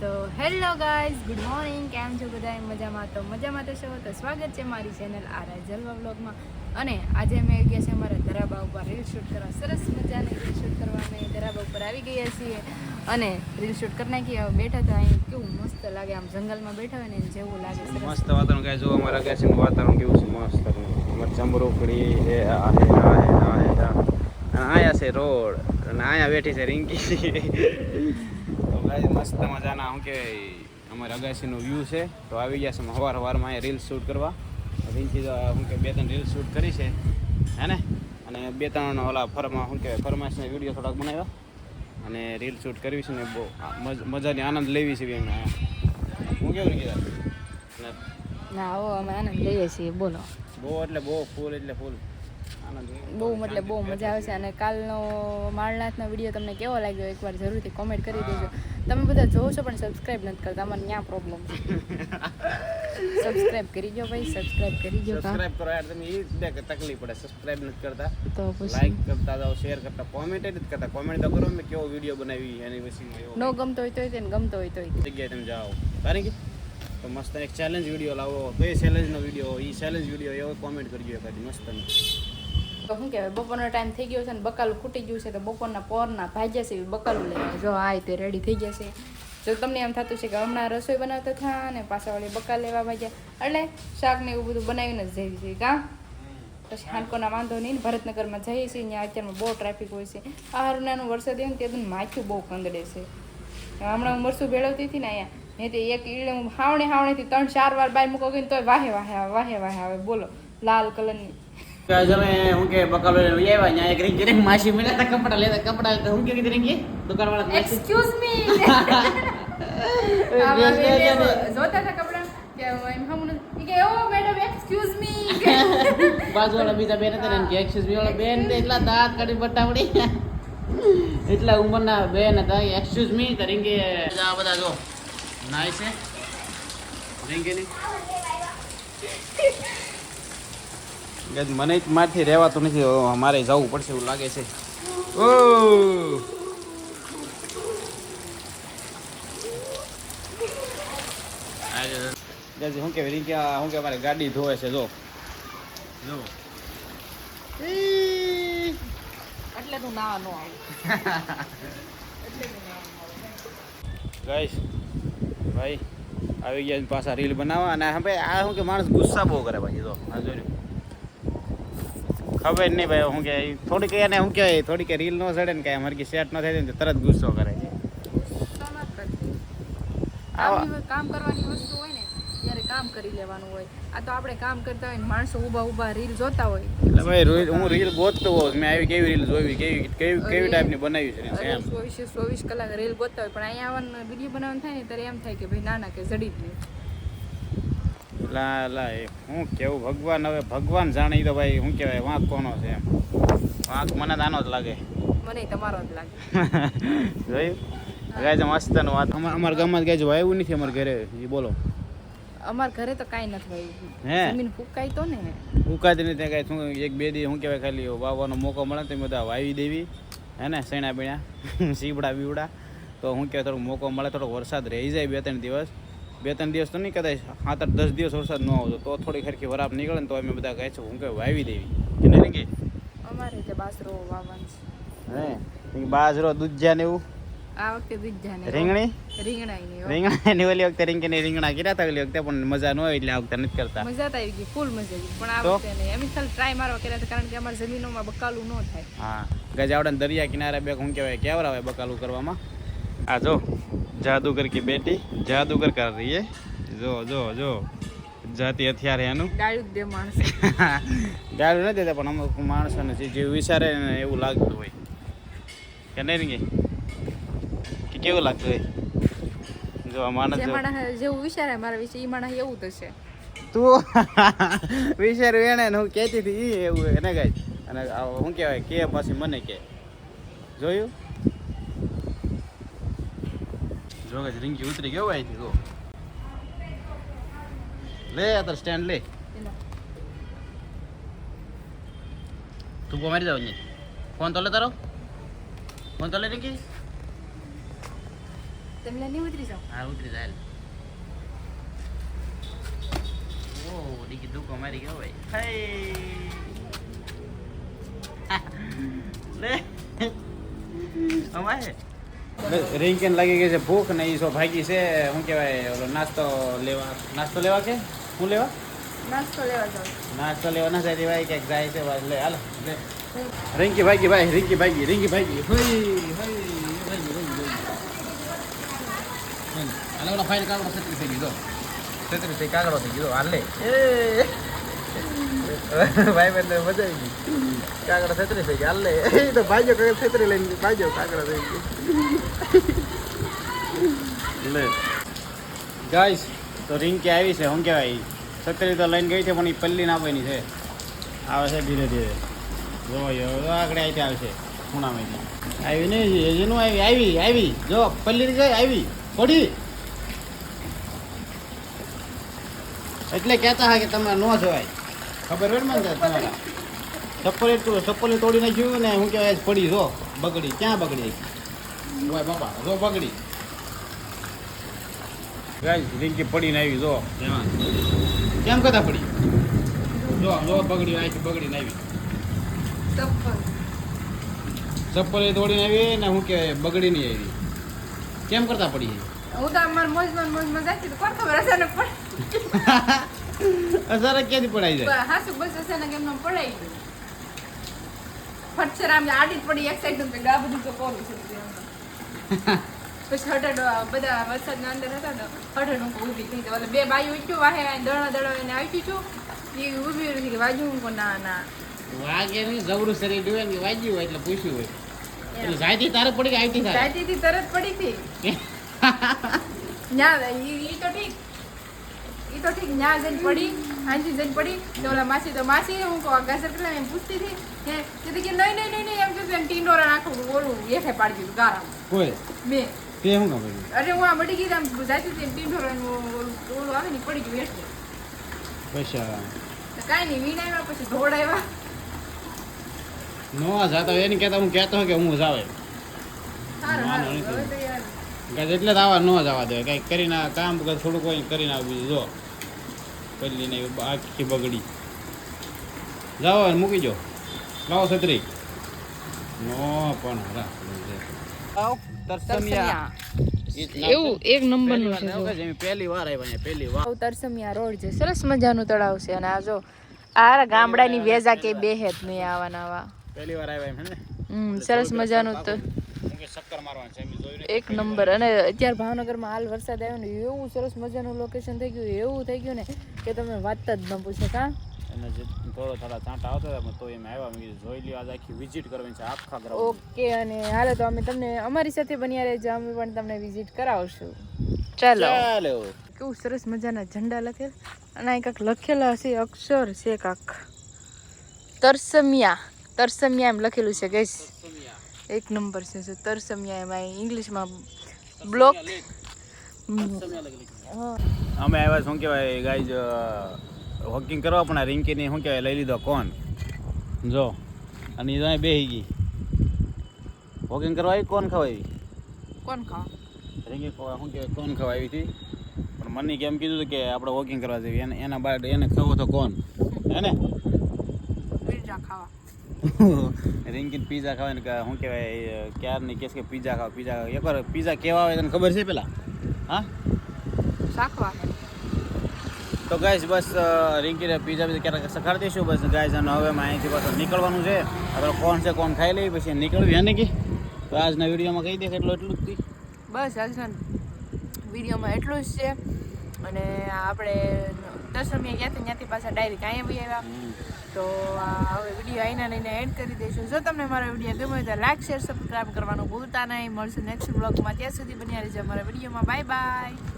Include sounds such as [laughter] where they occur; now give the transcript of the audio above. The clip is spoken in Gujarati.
તો હેલો ગાઈઝ, ગુડ મોર્નિંગ. કેમ છો બધા મજામાં? તો મજામાં તો છો? તો સ્વાગત છે મારી ચેનલ આરા જલવા બ્લોગમાં અને આજે અમે ગયા છે અમારા ધરાબા ઉપર રીલ શૂટ કરવા. સરસ મજાની રીલ શૂટ કરવા અમે ધરાબા ઉપર આવી ગયા છીએ. અને રીલ શૂટ કરી નાખી. બેઠા હતા અહીં કેવું મસ્ત લાગે. આમ જંગલમાં બેઠા હોય ને જેવું લાગે. મસ્ત વાતાવરણ. કાંઈ મારા અમારા છે વાતાવરણ કેવું છે મસ્ત અમારે ચમરોકડી છે આ છે આ આયા છે રોડ. અને આયા બેઠી છે રિંકી. ગાય મસ્ત મજાના. શું કે અમારે અગાસીનો વ્યૂ છે. તો આવી ગયા છે હવાર સવારમાં અહીંયા રીલ્સ શૂટ કરવા. તો શું કે બે ત્રણ રીલ્સ શૂટ કરી છે. હે ને? અને બે ત્રણ ઓલા ફરમા શું કહેવાય ફરમાઈશના વીડિયો થોડાક બનાવ્યા. અને રીલ શૂટ કરવી છે ને બહુ મજાની આનંદ લેવી છે મેં હું કેવું કીધા ના આવો અમે આનંદ લઈએ છીએ બોલો. બહુ એટલે બહુ ફૂલ એટલે ફૂલ આનંદ બહુ મતલબ બહુ મજા આવશે. અને કાલનો માળનાથનો વીડિયો તમને કેવો લાગ્યો? એકવાર જરૂરથી કોમેન્ટ કરી દેજો. તમે બધા જોવો છો પણ સબસ્ક્રાઇબ નથી કરતા. મને ત્યાં પ્રોબ્લેમ સબસ્ક્રાઇબ કરી જો ભાઈ સબસ્ક્રાઇબ કરી જો સબસ્ક્રાઇબ કરો યાર તમે એ જ તકલીફ પડે. સબસ્ક્રાઇબ નથી કરતા. તો પછી? લાઈક કરતા જાઓ શેર કરતા. કોમેન્ટ નથી કરતા. કોમેન્ટ તો કરો મેં કેવો વીડિયો બનાવી એની વિશે નો ગમતો હોય તોય તેને ગમતો હોય તોય જગ્યાએ તમે જાઓ. કારણ કે તો મસ્ત એક ચેલેન્જ વીડિયો લાવો. તો એ ચેલેન્જનો વીડિયો એ ચેલેન્જ વીડિયો એવો કોમેન્ટ કરજો એકાદી મસ્ત તો શું કહેવાય, બપોરનો ટાઈમ થઈ ગયો છે ને બકાલું ખૂટી ગયું છે, તો બપોરના પોરના ભાજ્યા છે બકાલું લઈ જો આ તે રેડી થઈ જશે જો તમને એમ થતું છે કે હમણાં રસોઈ બનાવતા થા અને પાછા વળી બકાલ લેવા ભાજ્યા એટલે શાક ને એવું બધું બનાવીને જ જઈએ છીએ, કાં? પછી હાનકોના વાંધો નહીં ભરતનગરમાં જઈએ છીએ, ત્યાં અત્યારમાં બહુ ટ્રાફિક હોય છે. આ હરુણાનું વરસાદ એવું ને ત્યાં માથું બહુ કંદડે છે. હમણાં હું મરસું ભેળવતી હતી ને અહીંયા નહીં તો એક ઈડે હું હાવણે હાવણેથી ત્રણ ચાર વાર બાય મૂકો ગઈ ને તોય વાહે વાહે આવે, વાહે વાહે આવે, બોલો, લાલ કલરની. તમે હું કે બકાલો આવ્યા ત્યાં એક રીંગ રીંગ માસી મળ્યા હતા કપડા લેતા કપડા હું કે કીધી રીંગી દુકાન વાળા એક્સક્યુઝ મી જોતા હતા કપડા? કે એમ હમું કે ઓ મેડમ એક્સક્યુઝ મી બાજુ વાળા બીજા બેન હતા ને કે વાળા બેન એટલા દાંત કાઢી બટાવડી. [laughs] એટલા ઉંમરના બેન હતા. એક્સક્યુઝ મી તો બધા જો નાય છે. ની મને જ મારથી રહેવાતું નથી મારે જવું પડશે એવું લાગે છે. ઓ! શું કે રીંક્યા આ શું કે મારે ગાડી ધોવે છે જો. જો. એટલે તું ના નો ગાઈસ ભાઈ આવી ગયા પાછા રીલ બનાવવા અને ભાઈ આ શું કે માણસ ગુસ્સા બહુ કરે ભાઈ તો આ જોયું. ખબર નહીં ભાઈ શું કે થોડીક એને શું કહેવાય થોડીક રીલ નો ચડે ને કાંઈ અમારી સેટ ન થાય ને તરત ગુસ્સો કરે છે. કામ કરવાની વસ્તુ હોય ને ત્યારે કામ કરી લેવાનું હોય આ તો આપણે કામ કરતા હોય માણસો ઊભા ઊભા રીલ જોતા હોય. એટલે ભાઈ રોજ હું રીલ ગોતતો હોઉં મેં આવી કેવી રીલ જોઈ કેવી કેવી કેવી ટાઈપની બનાવી છે એમ. ચોવીસ ચોવીસ કલાક રીલ ગોતતા હોય પણ અહીંયા આવવાનું વીડિયો બનાવવાનું થાય ને ત્યારે એમ થાય કે ભાઈ ના ના કે જડી જ નહીં. લા લા એ હું કેવું? ભગવાન હવે ભગવાન જાણે તો ભાઈ શું કહેવાય વાંક કોનો છે એમ? વાંક મને આનો જ લાગે. મને તમારો જ લાગે. [laughs] જોયું? ગાય મસ્તનું વાત અમાર ગામમાં ગાય વાયવું નથી અમારા ઘરે. એ બોલો. અમાર ઘરે તો કાંઈ નથી વાવ્યું હે? જમીન ફૂકાય તો ને? ઉકાતી નથી કાંઈ શું એક બે દી શું કહેવાય ખાલી વાવવાનો મોકો મળે તો બધા વાવી દેવી. હે ને સૈણા બીણા [laughs] સીબડા બીવડા. તો શું કહેવાય થોડોક મોકો મળે થોડોક વરસાદ રહી જાય બે ત્રણ દિવસ. બે ત્રણ દિવસ તો નહીં કદાચ સાત આઠ દસ દિવસ વરસાદ ન આવતો તો થોડી ખરખી વરાપ નીકળે ને તો અમે બધા કહે છે હું કે વાવી દેવી. કે નહીં કે અમારે તે બાજરો વાવવાનું છે. હે? બાજરો દૂધજા ને એવું? આ વખતે દૂધજા ને રીંગણી? રીંગણાઈ ને રીંગણા ને ઓલી વખતે રીંગણી રીંગણા કર્યા હતા ઓલી વખતે પણ મજા ન હોય એટલે આ વખતે નથી કરતા. મજા આવી ગઈ ફૂલ મજા આવી પણ આ વખતે નહીં. અમે ખાલી ટ્રાય મારવા કર્યા હતા કારણ કે અમારી જમીનોમાં બકાલું ન થાય. હા. ગજાવડા દરિયા કિનારે બે હું કહેવાય કેવરા હોય બકાલું કરવામાં? આ જો. જાદુગર કી બેટી જાદુગર કર રહી હે? જો જો જો. જાતિ હથિયાર હે એનું. જ દે માણસ. [laughs] ગાળું નથી દેતા પણ અમુક માણસોને જે વિચારે ને એવું લાગતું હોય. કે નહીં રીંગે કે કેવું લાગતું હોય? જો આ માણસ જેવું વિચારે મારા વિશે એ માણસ એવું છે. તું [laughs] વિચાર્યું એને હું કહેતી હતી એ એવું એને ગાય. અને શું કહેવાય? કે પછી મને કે જોયું? જો કે રીંગી ઉતરી ગયો અહીંથી જો. લે તાર સ્ટેન્ડ લે. તું કો મારી જાવ ને ફોન તો લે તારો. ફોન તો લે રીંગી. તમે નહીં ઉતરી જાવ. હા ઉતરી જાય ઓ ડીકી દુકો મારી ગયો ભાઈ [laughs] લે. અમારે? રિંકન લાગી ગઈ છે ભૂખ ને ઈ સો ભાગી છે શું કહેવાય ઓલો નાસ્તો લેવા નાસ્તો લેવા કે? શું લેવા? નાસ્તો લેવા જાવ નાસ્તો લેવા ના જાય ભાઈ ક્યાંક જાય છે ભાઈ લે હાલો લે. રિંકી ભાગી ભાઈ રિંકી ભાગી રિંકી ભાગી હાલો ઓલા ફાઇલ કાગળો છત્રીસ થઈ ગયો છત્રીસ થઈ કાગળો થઈ ગયો હાલ લે. [laughs] ભાઈ બંધ મજા આવી ગઈ. કાગડા છત્રી થઈ ગયા લે તો ભાઈઓ કાગળ છત્રી લઈને ભાઈઓ કાગડા થઈ ગઈ. ગાઈસ, તો રિંકી આવી છે? શું કહેવાય? છત્રી તો લઈને ગઈ છે, પણ એ પલ્લી નાખવાની છે. આવે છે ધીરે ધીરે. જો આગળ આવી આવશે ખૂણામાંથી. આવી નહીં એનું આવી. આવી આવી. જો, પલ્લી ગઈ આવી. પડી. એટલે કહેતા હા કે તમે ન જવાય. ખબર હોય ને મને તમારા ચપ્પલ તો ચપ્પલ તોડી નાખ્યું ને હું કહેવાય પડી જો બગડી. ક્યાં બગડી? હોય બાપા જો બગડી. ગાઈસ રિંકી પડીને આવી જો. કેમ કદા પડી? જો જો બગડી આવી બગડીને આવી. ચપ્પલ. તોડીને આવી ને હું કે બગડી નહીં આવી. કેમ કરતા પડી? હું તો અમાર મોજ મોજ મોજમાં જાતી તો કોણ ખબર અચાનક પણ [laughs] અસર ક્યાંથી પડાઈ જાય? હાસુ બસ અચાનક એમનો પડાઈ ગયું. ફટસર આમ આડી પડી એક સાઈડ તો આ બધું તો કોરું છે પછી હટાડો બધા વરસાદના અંદર હતા ને હટાડો ઊભી થઈ એટલે બે બાઈ ઉઠ્યું વાહે દળો દળો એને આવી છું. એ ઊભી રહી કે વાજુ હું ના ના. વાગે નહીં જબરું શરીર ડૂબે ને વાજ્યું હોય એટલે પૂછ્યું હોય. એટલે જાયતી તારે પડી કે આવી હતી તરત પડી હતી. [laughs] ના ઈ તો ઠીક. ઈ તો ઠીક ન્યા જઈને પડી હાંજી જઈને પડી. તો ઓલા માસી તો માસી હું કહું ગાજર પેલા એમ પૂછતી હતી. કે કીધી કે નહીં નહીં નહીં એમ કીધું એમ ટીંડોરા નાખું. ઓલું એઠે પાડી દીધું ગારામાં. કોઈ મેં તે શું ખબર અરે હું આ મળી ગઈ આમ જાતી હતી ટીંડોરાનું ઓલું આવે ને પડી ગયું એટલે. પૈસા. કાંઈ નહીં વીણ આવ્યા પછી ધોડાવ્યા નો જાતા એને કહેતા હું કહેતો કે હું જાવે સારું સારું હવે તો એટલે જ આવા ન જવા દે કંઈક કરીને કામ થોડું કોઈ કરીને આવું બીજું જો. પહેલી ને આખી બગડી. જાઓ મૂકી જો લાવો છત્રી. નો પણ હરા. તરસમિયા. એવું એક નંબરનું. પહેલી વાર આવ્યા અહીંયા પહેલી વાર. તરસમિયા રોડ છે. સરસ મજાનું તળાવ છે. અને આ જો આ ગામડાની વેજા કે બેહેત નહીં આવાના આવા પહેલી વાર આવ્યા સરસ મજાનું તો. એક નંબર. અને અત્યારે ભાવનગરમાં હાલ વરસાદ આવ્યો ને એવું સરસ મજાનું લોકેશન થઈ ગયું એવું થઈ ગયું ને કે તમે વાત જ ન પૂછો કા? અને જે થોડો થોડા ચાંટા આવતા હતા તો એમ આવ્યા મેં જોઈ લ્યો આજ આખી વિઝિટ કરવાની છે આખા ગ્રાઉન્ડ ઓકે અને હાલે તો અમે તમને અમારી સાથે બન્યા રહેજો અમે પણ તમને વિઝિટ કરાવશું. ચાલો. ચાલો. કેવું સરસ મજાના ઝંડા લખેલ અને અહીં કાંક લખેલા હશે અક્ષર છે કાંક. તરસમિયા તરસમિયા એમ લખેલું છે ગઈશ એક નંબર છે જો તરસમિયા એમાં ઇંગ્લિશમાં બ્લોક. અમે આવ્યા શું કહેવાય ગાઈઝ વોકિંગ કરવા પણ આ રિંકીની શું કહેવાય લઈ લીધો કોન. જો અને એ જાય બેસી ગઈ. વોકિંગ કરવા આવી કોણ ખવાય કોણ ખાવા? રિંકી ખવા શું કહેવાય કોણ ખવાવી આવી હતી? પણ મને કેમ કીધું કે આપણે વોકિંગ કરવા જઈએ એને એના બાદ એને ખવો તો કોણ હે ને? રિંકીને પીઝા ખાવાય ને શું કહેવાય ક્યારની કેસ કે પીઝા ખાવ પીઝા ખાવ. એકવાર પીઝા કેવા આવે તને ખબર છે પેલા? હા? શાખવા તો ગાઈસ બસ રિંકીને પીઝા બીજા ક્યારેક સખાડી દઈશું. બસ ગાઈસ અને હવે અહીંથી પાછું નીકળવાનું છે. આપણે કોણ છે કોણ ખાઈ લઈ પછી નીકળવી હે ને કે? તો આજના વિડીયોમાં કહી દે એટલું એટલું જ બસ આજના વિડીયોમાં એટલું જ છે. અને આપણે દસ રૂપિયા ગયા ત્યાંથી પાછા ડાયરેક્ટ અહીંયા બી આવ્યા. તો હવે વીડિયો આઈના લઈને એડ કરી દઈશું. જો તમને મારો વીડિયો હોય તો લાઈક શેર સબસ્ક્રાઈબ કરવાનું ભૂલતા નહીં. મળશે નેક્સ્ટ બ્લોગમાં ત્યાં સુધી બન્યા રહેજો અમારા વિડીયોમાં બાય બાય